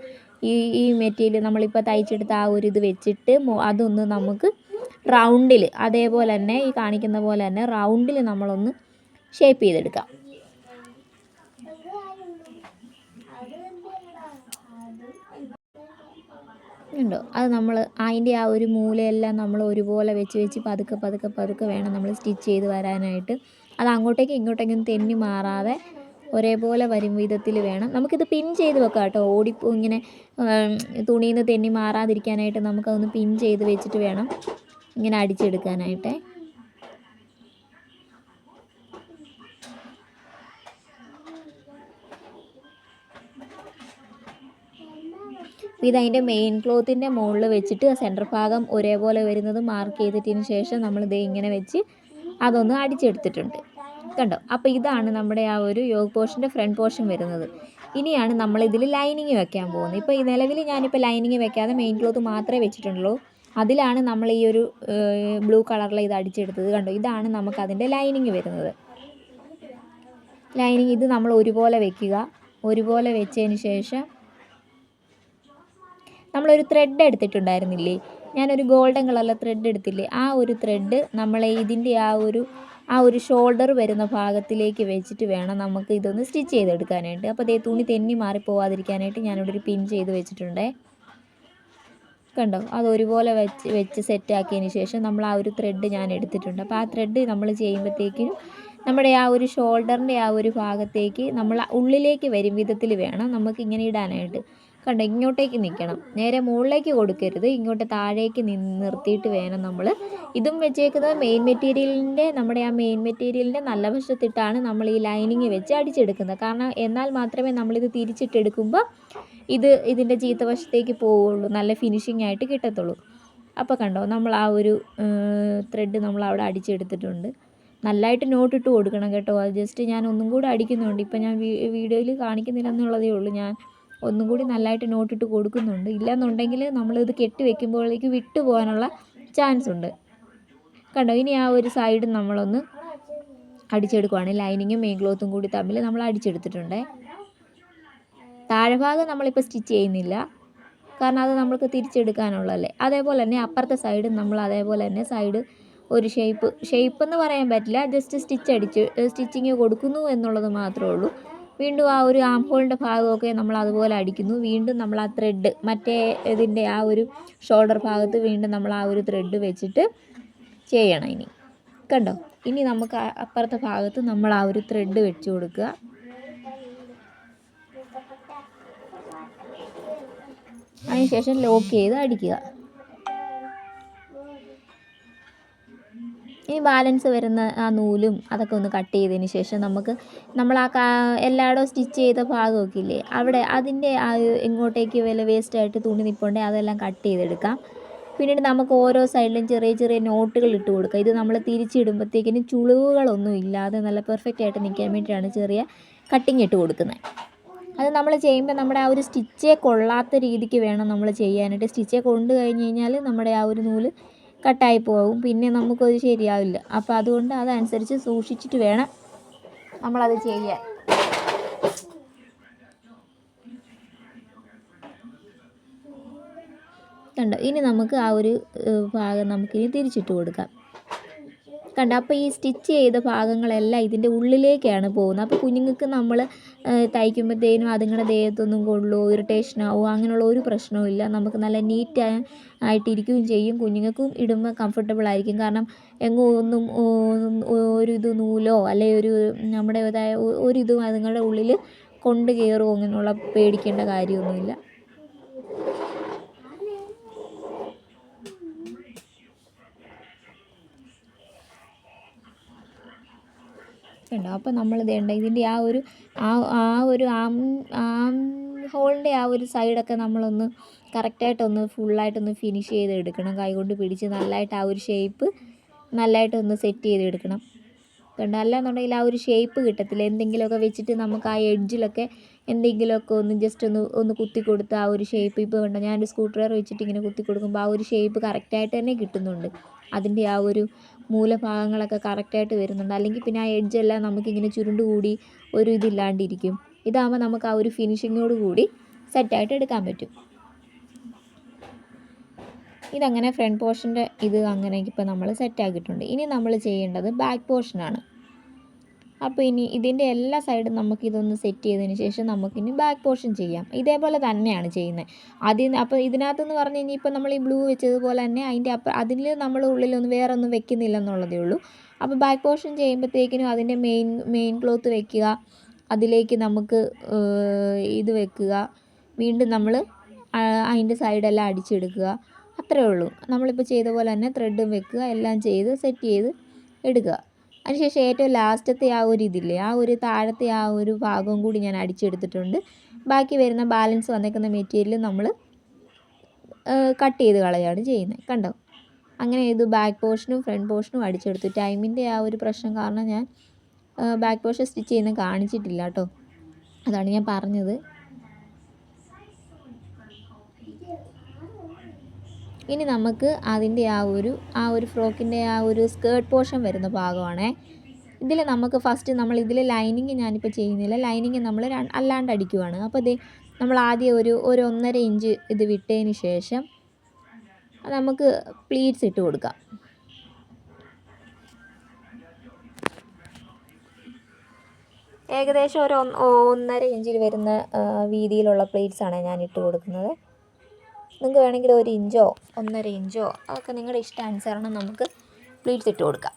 ഈ ഈ മെറ്റീരിയൽ നമ്മളിപ്പോൾ തയ്ച്ചെടുത്ത ആ ഒരു ഇത് വെച്ചിട്ട് അതൊന്ന് നമുക്ക് റൗണ്ടിൽ അതേപോലെ തന്നെ ഈ കാണിക്കുന്ന പോലെ തന്നെ റൗണ്ടിൽ നമ്മളൊന്ന് ഷേപ്പ് ചെയ്തെടുക്കാം. ഉണ്ടോ? അത് നമ്മൾ അതിന്റെ ആ ഒരു മൂലയെല്ലാം നമ്മൾ ഒരുപോലെ വെച്ച് വെച്ച് പതുക്കെ പതുക്കെ പതുക്കെ വേണം നമ്മൾ സ്റ്റിച്ച് ചെയ്ത് വരാനായിട്ട്. അത് അങ്ങോട്ടേക്കും ഇങ്ങോട്ടേക്കും തെന്നി മാറാതെ ഒരേപോലെ വരും വിധത്തിൽ വേണം. നമുക്കിത് പിൻ ചെയ്ത് വെക്കാം കേട്ടോ. ഓടിപ്പോ ഇങ്ങനെ തുണിയിൽ നിന്ന് തെന്നി മാറാതിരിക്കാനായിട്ട് നമുക്കതൊന്ന് പിൻ ചെയ്ത് വെച്ചിട്ട് വേണം ഇങ്ങനെ അടിച്ചെടുക്കാനായിട്ട്. അപ്പോൾ ഇതതിന്റെ മെയിൻ ക്ലോത്തിന്റെ മുകളിൽ വെച്ചിട്ട് സെന്റർ ഭാഗം ഒരേപോലെ വരുന്നത് മാർക്ക് ചെയ്തിട്ടതിന് ശേഷം നമ്മൾ ഇത് ഇങ്ങനെ വെച്ച് അതൊന്ന് അടിച്ചെടുത്തിട്ടുണ്ട്. കണ്ടോ? അപ്പോൾ ഇതാണ് നമ്മുടെ ആ ഒരു യോഗ പോർഷന്റെ ഫ്രണ്ട് പോർഷൻ വരുന്നത്. ഇനിയാണ് നമ്മൾ ഇതിൽ ലൈനിങ് വെക്കാൻ പോകുന്നത്. ഇപ്പോൾ ഈ നിലവിൽ ഞാനിപ്പോൾ ലൈനിങ് വെക്കാതെ മെയിൻ ക്ലോത്ത് മാത്രമേ വെച്ചിട്ടുള്ളൂ. അതിലാണ് നമ്മൾ ഈ ഒരു ബ്ലൂ കളറിൽ ഇത് അടിച്ചെടുത്തത്. കണ്ടോ? ഇതാണ് നമുക്ക് അതിന്റെ ലൈനിങ് വരുന്നത്. ലൈനിങ് ഇത് നമ്മൾ ഒരുപോലെ വെക്കുക. ഒരുപോലെ വെച്ചതിന് ശേഷം നമ്മളൊരു ത്രെഡ് എടുത്തിട്ടുണ്ടായിരുന്നില്ലേ? ഞാനൊരു ഗോൾഡൻ കളറിലെ ത്രെഡ് എടുത്തില്ലേ? ആ ഒരു ത്രെഡ് നമ്മളെ ഇതിന്റെ ആ ഒരു ആ ഒരു ഷോൾഡർ വരുന്ന ഭാഗത്തിലേക്ക് വെച്ചിട്ട് വേണം നമുക്ക് ഇതൊന്ന് സ്റ്റിച്ച് ചെയ്തെടുക്കാനായിട്ട്. അപ്പോൾ അതേ തുണി തെന്നി മാറി പോവാതിരിക്കാനായിട്ട് ഞാനിവിടെ ഒരു പിൻ ചെയ്ത് വെച്ചിട്ടുണ്ടേ. കണ്ടോ? അത് ഒരുപോലെ വെച്ച് വെച്ച് സെറ്റാക്കിയതിന് ശേഷം നമ്മൾ ആ ഒരു ത്രെഡ് ഞാൻ എടുത്തിട്ടുണ്ട്. അപ്പോൾ ആ ത്രെഡ് നമ്മൾ ചെയ്യുമ്പോഴത്തേക്കും നമ്മുടെ ആ ഒരു ഷോൾഡറിന്റെ ആ ഒരു ഭാഗത്തേക്ക് നമ്മൾ ഉള്ളിലേക്ക് വരും വിധത്തിൽ വേണം നമുക്ക് ഇങ്ങനെ ഇടാനായിട്ട്. കണ്ടോ ഇങ്ങോട്ടേക്ക് നിൽക്കണം നേരെ മുകളിലേക്ക് കൊടുക്കരുത്. ഇങ്ങോട്ട് താഴേക്ക് നിർത്തിയിട്ട് വേണം നമ്മൾ ഇതും വെച്ചേക്കുന്നത് മെയിൻ മെറ്റീരിയലിന്റെ നമ്മുടെ ആ മെയിൻ മെറ്റീരിയലിന്റെ നല്ല വശത്തിട്ടാണ് നമ്മൾ ഈ ലൈനിങ് വെച്ച് അടിച്ചെടുക്കുന്നത്. കാരണം എന്നാൽ മാത്രമേ നമ്മളിത് തിരിച്ചിട്ടെടുക്കുമ്പോൾ ഇത് ഇതിന്റെ ചീത്ത വശത്തേക്ക് പോവുള്ളൂ. നല്ല ഫിനിഷിംഗ് ആയിട്ട് കിട്ടത്തുള്ളൂ. അപ്പോൾ കണ്ടോ നമ്മൾ ആ ഒരു ത്രെഡ് നമ്മൾ അവിടെ അടിച്ചെടുത്തിട്ടുണ്ട്. നല്ലതായിട്ട് നോട്ടിട്ട് കൊടുക്കണം കേട്ടോ. അത് ജസ്റ്റ് ഞാൻ ഒന്നും കൂടെ അടിക്കുന്നുണ്ട്. ഇപ്പം ഞാൻ വീഡിയോയിൽ കാണിക്കുന്നില്ല എന്നുള്ളതേ ഉള്ളൂ. ഞാൻ ഒന്നും കൂടി നല്ലതായിട്ട് നോട്ടിട്ട് കൊടുക്കുന്നുണ്ട്. ഇല്ലയെന്നുണ്ടെങ്കിൽ നമ്മളിത് കെട്ടി വെക്കുമ്പോഴേക്ക് വിട്ടു പോകാനുള്ള ചാൻസ് ഉണ്ട്. കണ്ടോ? ഇനി ആ ഒരു സൈഡ് നമ്മളൊന്ന് അടിച്ചെടുക്കുവാണ്. ലൈനിങ്ങും മെയിൻ ക്ലോത്തും കൂടി തമ്മിൽ നമ്മൾ അടിച്ചെടുത്തിട്ടുണ്ട്. താഴെഭാഗം നമ്മളിപ്പോൾ സ്റ്റിച്ച് ചെയ്യുന്നില്ല. കാരണം അത് നമ്മൾക്ക് തിരിച്ചെടുക്കാനുള്ളതല്ലേ. അതേപോലെ തന്നെ അപ്പുറത്തെ സൈഡ് നമ്മൾ അതേപോലെ തന്നെ സൈഡ് ഒരു ഷേപ്പ് ഷേപ്പ് എന്ന് പറയാൻ പറ്റില്ല. ജസ്റ്റ് സ്റ്റിച്ച് അടിച്ച് സ്റ്റിച്ചിങ് കൊടുക്കുന്നു എന്നുള്ളത് മാത്രമേ ഉള്ളൂ. വീണ്ടും ആ ഒരു ആം ഹോളിന്റെ ഭാഗമൊക്കെ നമ്മൾ അതുപോലെ അടിക്കുന്നു. വീണ്ടും നമ്മൾ ആ ത്രെഡ് മറ്റേ ഇതിന്റെ ആ ഒരു ഷോൾഡർ ഭാഗത്ത് വീണ്ടും നമ്മൾ ആ ഒരു ത്രെഡ് വെച്ചിട്ട് ചെയ്യണം ഇനി. കണ്ടോ? ഇനി നമുക്ക് അപ്പുറത്തെ ഭാഗത്ത് നമ്മൾ ആ ഒരു ത്രെഡ് വെച്ച് കൊടുക്കുക. അതിനുശേഷം ലോക്ക് ചെയ്ത് അടിക്കുക. ഇനി ബാലൻസ് വരുന്ന ആ നൂലും അതൊക്കെ ഒന്ന് കട്ട് ചെയ്തതിന് ശേഷം നമുക്ക് നമ്മൾ ആ എല്ലായിടവും സ്റ്റിച്ച് ചെയ്ത ഭാഗമൊക്കെ ഇല്ലേ അവിടെ അതിന്റെ ആ എങ്ങോട്ടേക്ക് വല്ല വേസ്റ്റായിട്ട് തുണി നിൽപ്പുണ്ടെങ്കിൽ അതെല്ലാം കട്ട് ചെയ്തെടുക്കാം. പിന്നീട് നമുക്ക് ഓരോ സൈഡിലും ചെറിയ ചെറിയ നോട്ടുകൾ ഇട്ട് കൊടുക്കുക ഇത് നമ്മൾ തിരിച്ചിടുമ്പോഴത്തേക്കിനും ചുളിവുകളൊന്നും ഇല്ലാതെ നല്ല പെർഫെക്റ്റ് ആയിട്ട് നിൽക്കാൻ വേണ്ടിയിട്ടാണ് ചെറിയ കട്ടിങ് ഇട്ട് കൊടുക്കുന്നത്. അത് നമ്മൾ ചെയ്യുമ്പോൾ നമ്മുടെ ആ ഒരു സ്റ്റിച്ചേ കൊള്ളാത്ത രീതിക്ക് വേണം നമ്മൾ ചെയ്യാനായിട്ട്. സ്റ്റിച്ചേ കൊണ്ട് കഴിഞ്ഞ് കഴിഞ്ഞാൽ നമ്മുടെ ആ ഒരു നൂൽ കട്ടായി പോകും. പിന്നെ നമുക്കത് ശരിയാവില്ല. അപ്പോൾ അതുകൊണ്ട് അതനുസരിച്ച് സൂക്ഷിച്ചിട്ട് വേണം നമ്മളത് ചെയ്യാൻ. കണ്ടോ? ഇനി നമുക്ക് ആ ഒരു ഭാഗം നമുക്കിനി തിരിച്ചിട്ട് കൊടുക്കാം. കണ്ടോ? അപ്പോൾ ഈ സ്റ്റിച്ച് ചെയ്ത ഭാഗങ്ങളെല്ലാം ഇതിന്റെ ഉള്ളിലേക്കാണ് പോകുന്നത്. അപ്പോൾ കുഞ്ഞുങ്ങൾക്ക് നമ്മൾ തയ്ക്കുമ്പോഴത്തേനും അതുങ്ങളുടെ ദേഹത്തൊന്നും കൊള്ളുമോ ഇറിറ്റേഷൻ ആവുമോ അങ്ങനെയുള്ള ഒരു പ്രശ്നവും ഇല്ല. നമുക്ക് നല്ല നീറ്റ് ആയിട്ടിരിക്കുകയും ചെയ്യും. കുഞ്ഞുങ്ങൾക്കും ഇടുമ്പോൾ കംഫർട്ടബിൾ ആയിരിക്കും. കാരണം എങ്ങും ഒന്നും ഒരു ഇത് നൂലോ അല്ലെങ്കിൽ ഒരു നമ്മുടെ ഒരു ഇതും അതുങ്ങളുടെ ഉള്ളിൽ കൊണ്ട് കയറുമോ അങ്ങനെയുള്ള പേടിക്കേണ്ട കാര്യമൊന്നുമില്ല. കണ്ടോ അപ്പോൾ നമ്മൾ ഇതേണ്ട ഇതിന്റെ ആ ഒരു ആ ആ ഒരു ആം ഹോളിന്റെ ആ ഒരു സൈഡൊക്കെ നമ്മളൊന്ന് കറക്റ്റായിട്ടൊന്ന് ഫുള്ളായിട്ടൊന്ന് ഫിനിഷ് ചെയ്ത് എടുക്കണം കൈകൊണ്ട് പിടിച്ച് നല്ലതായിട്ട് ആ ഒരു ഷേപ്പ് നല്ലതായിട്ടൊന്ന് സെറ്റ് ചെയ്തെടുക്കണം. കണ്ടോ? അല്ലാന്നുണ്ടെങ്കിൽ ആ ഒരു ഷേപ്പ് കിട്ടത്തില്ല. എന്തെങ്കിലുമൊക്കെ വെച്ചിട്ട് നമുക്ക് ആ എഡ്ജിലൊക്കെ എന്തെങ്കിലുമൊക്കെ ഒന്ന് ജസ്റ്റ് ഒന്ന് ഒന്ന് കുത്തി കൊടുത്ത് ആ ഒരു ഷേപ്പ് ഇപ്പോൾ കണ്ടോ? ഞാനൊരു സ്ക്രൂ ഡ്രൈവർ വെച്ചിട്ട് ഇങ്ങനെ കുത്തി കൊടുക്കുമ്പോൾ ആ ഒരു ഷേപ്പ് കറക്റ്റായിട്ട് തന്നെ കിട്ടുന്നുണ്ട്. അതിന്റെ ആ ഒരു മൂലഭാഗങ്ങളൊക്കെ കറക്റ്റായിട്ട് വരുന്നുണ്ട്. അല്ലെങ്കിൽ പിന്നെ ആ എഡ്ജെല്ലാം നമുക്കിങ്ങനെ ചുരുണ്ട് കൂടി ഒരു ഇതില്ലാണ്ടിരിക്കും. ഇതാകുമ്പോൾ നമുക്ക് ആ ഒരു ഫിനിഷിങ്ങോട് കൂടി സെറ്റായിട്ട് എടുക്കാൻ പറ്റും. ഇതങ്ങനെ ഫ്രണ്ട് പോർഷന്റെ ഇത് അങ്ങനെ ഇപ്പോൾ നമ്മൾ സെറ്റാക്കിയിട്ടുണ്ട് ഇനി നമ്മൾ ചെയ്യേണ്ടത് ബാക്ക് പോർഷനാണ് അപ്പോൾ ഇനി ഇതിന്റെ എല്ലാ സൈഡും നമുക്ക് ഇതൊന്ന് സെറ്റ് ചെയ്തതിന് ശേഷം നമുക്കിനി ബാക്ക് പോർഷൻ ചെയ്യാം. ഇതേപോലെ തന്നെയാണ് ചെയ്യുന്നത് അതിൽ അപ്പോൾ ഇതിനകത്തെന്ന് പറഞ്ഞു കഴിഞ്ഞാൽ ഇപ്പോൾ നമ്മൾ ഈ ബ്ലൂ വെച്ചതുപോലെ തന്നെ അതിന്റെ അപ്പം അതിൽ നമ്മൾ ഉള്ളിലൊന്നും വേറെ ഒന്നും വെക്കുന്നില്ല എന്നുള്ളതേ ഉള്ളൂ. അപ്പോൾ ബാക്ക് പോർഷൻ ചെയ്യുമ്പോഴത്തേക്കിനും അതിന്റെ മെയിൻ മെയിൻ ക്ലോത്ത് വെക്കുക. അതിലേക്ക് നമുക്ക് ഇത് വെക്കുക. വീണ്ടും നമ്മൾ അതിന്റെ സൈഡെല്ലാം അടിച്ചെടുക്കുക. അത്രേ ഉള്ളൂ. നമ്മളിപ്പോൾ ചെയ്ത പോലെ തന്നെ ത്രെഡും വെക്കുക. എല്ലാം ചെയ്ത് സെറ്റ് ചെയ്ത് എടുക്കുക. അതിനുശേഷം ഏറ്റവും ലാസ്റ്റത്തെ ആ ഒരു ഇതില്ലേ ആ ഒരു താഴത്തെ ആ ഒരു ഭാഗവും കൂടി ഞാൻ അടിച്ചെടുത്തിട്ടുണ്ട്. ബാക്കി വരുന്ന ബാലൻസ് വന്നേക്കുന്ന മെറ്റീരിയൽ നമ്മൾ കട്ട് ചെയ്ത് കളയാണ് ചെയ്യുന്നത്. കണ്ടോ? അങ്ങനെ ഇത് ബാക്ക് പോർഷനും ഫ്രണ്ട് പോർഷനും അടിച്ചെടുത്തു. ടൈമിന്റെ ആ ഒരു പ്രശ്നം കാരണം ഞാൻ ബാക്ക് പോർഷൻ സ്റ്റിച്ച് ചെയ്യുന്നത് കാണിച്ചിട്ടില്ല കേട്ടോ. അതാണ് ഞാൻ പറഞ്ഞത്. ഇനി നമുക്ക് അതിന്റെ ആ ഒരു ആ ഒരു ഫ്രോക്കിന്റെ ആ ഒരു സ്കേർട്ട് പോർഷൻ വരുന്ന ഭാഗമാണേ. ഇതിൽ നമുക്ക് ഫസ്റ്റ് നമ്മൾ ഇതിൽ ലൈനിങ് ഞാനിപ്പോൾ ചെയ്യുന്നില്ല. ലൈനിങ് നമ്മൾ അല്ലാണ്ട് അടിക്കുവാണ്. അപ്പോൾ ഇത് നമ്മൾ ആദ്യം ഒരു ഒരു ഒന്നര ഇഞ്ച് ഇത് വിട്ടതിന് ശേഷം നമുക്ക് പ്ലീറ്റ്സ് ഇട്ട് കൊടുക്കാം. ഏകദേശം ഒരു ഒന്ന് ഒന്നര ഇഞ്ചിൽ വരുന്ന വീതിയിലുള്ള പ്ലേറ്റ്സാണ് ഞാൻ ഇട്ട് കൊടുക്കുന്നത്. നിങ്ങൾക്ക് വേണമെങ്കിൽ ഒരു ഇഞ്ചോ ഒന്നര ഇഞ്ചോ അതൊക്കെ നിങ്ങളുടെ ഇഷ്ടാനുസരണം നമുക്ക് പ്ലീറ്റ്സ് ഇട്ട് കൊടുക്കാം.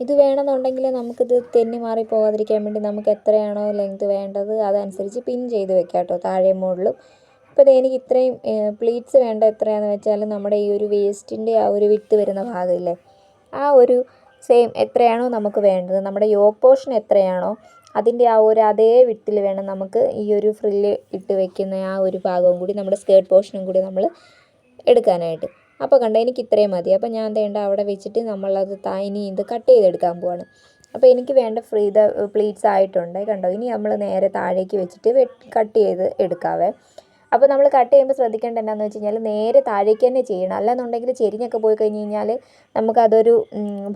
ഇത് വേണമെന്നുണ്ടെങ്കിൽ നമുക്കിത് തെന്നി മാറി പോകാതിരിക്കാൻ വേണ്ടി നമുക്ക് എത്രയാണോ ലെങ്ത് വേണ്ടത് അതനുസരിച്ച് പിൻ ചെയ്ത് വെക്കാം കേട്ടോ താഴെ മുകളിലും. ഇപ്പോൾ എനിക്ക് ഇത്രയും പ്ലീറ്റ്സ് വേണ്ട എത്രയാണെന്ന് വെച്ചാൽ നമ്മുടെ ഈ ഒരു വേസ്റ്റിന്റെ ആ ഒരു വിട്ട് വരുന്ന ഭാഗമില്ലേ ആ ഒരു സെയിം എത്രയാണോ നമുക്ക് വേണ്ടത്. നമ്മുടെ യോക്ക് പോർഷൻ എത്രയാണോ അതിന്റെ ആ ഒരു അതേ വിട്ടിൽ വേണം നമുക്ക് ഈ ഒരു ഫ്രില്ല് ഇട്ട് വെക്കുന്ന ആ ഒരു ഭാഗവും കൂടി നമ്മുടെ സ്കേർട്ട് പോർഷനും കൂടി നമ്മൾ എടുക്കാനായിട്ട്. അപ്പോൾ കണ്ട എനിക്ക് ഇത്രയും മതി. അപ്പോൾ ഞാൻ വേണ്ട അവിടെ വെച്ചിട്ട് നമ്മളത് ഇനി ഇത് കട്ട് ചെയ്തെടുക്കാൻ പോവാണ്. അപ്പോൾ എനിക്ക് വേണ്ട ഫ്രീ ദ പ്ലീറ്റ്സ് ആയിട്ടുണ്ട്. കണ്ടോ ഇനി നമ്മൾ നേരെ താഴേക്ക് വെച്ചിട്ട് കട്ട് ചെയ്ത് എടുക്കാവേ. അപ്പോൾ നമ്മൾ കട്ട് ചെയ്യുമ്പോൾ ശ്രദ്ധിക്കേണ്ട എന്താണെന്ന് വെച്ച് കഴിഞ്ഞാൽ നേരെ താഴേക്ക് തന്നെ ചെയ്യണം. അല്ലാന്നുണ്ടെങ്കിൽ ചെരിഞ്ഞൊക്കെ പോയി കഴിഞ്ഞ് കഴിഞ്ഞാൽ നമുക്കതൊരു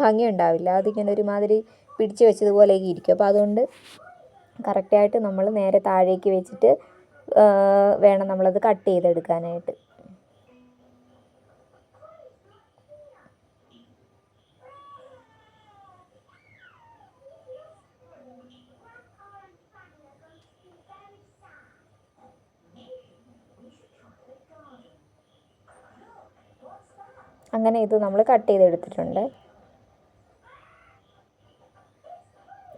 ഭംഗി ഉണ്ടാവില്ല. അതിങ്ങനെ ഒരുമാതിരി പിടിച്ച് വെച്ചതുപോലെയൊക്കെ ഇരിക്കും. അപ്പോൾ അതുകൊണ്ട് കറക്റ്റായിട്ട് നമ്മൾ നേരെ താഴേക്ക് വെച്ചിട്ട് വേണം നമ്മളത് കട്ട് ചെയ്തെടുക്കാനായിട്ട്. അങ്ങനെ ഇത് നമ്മൾ കട്ട് ചെയ്തെടുത്തിട്ടുണ്ട്.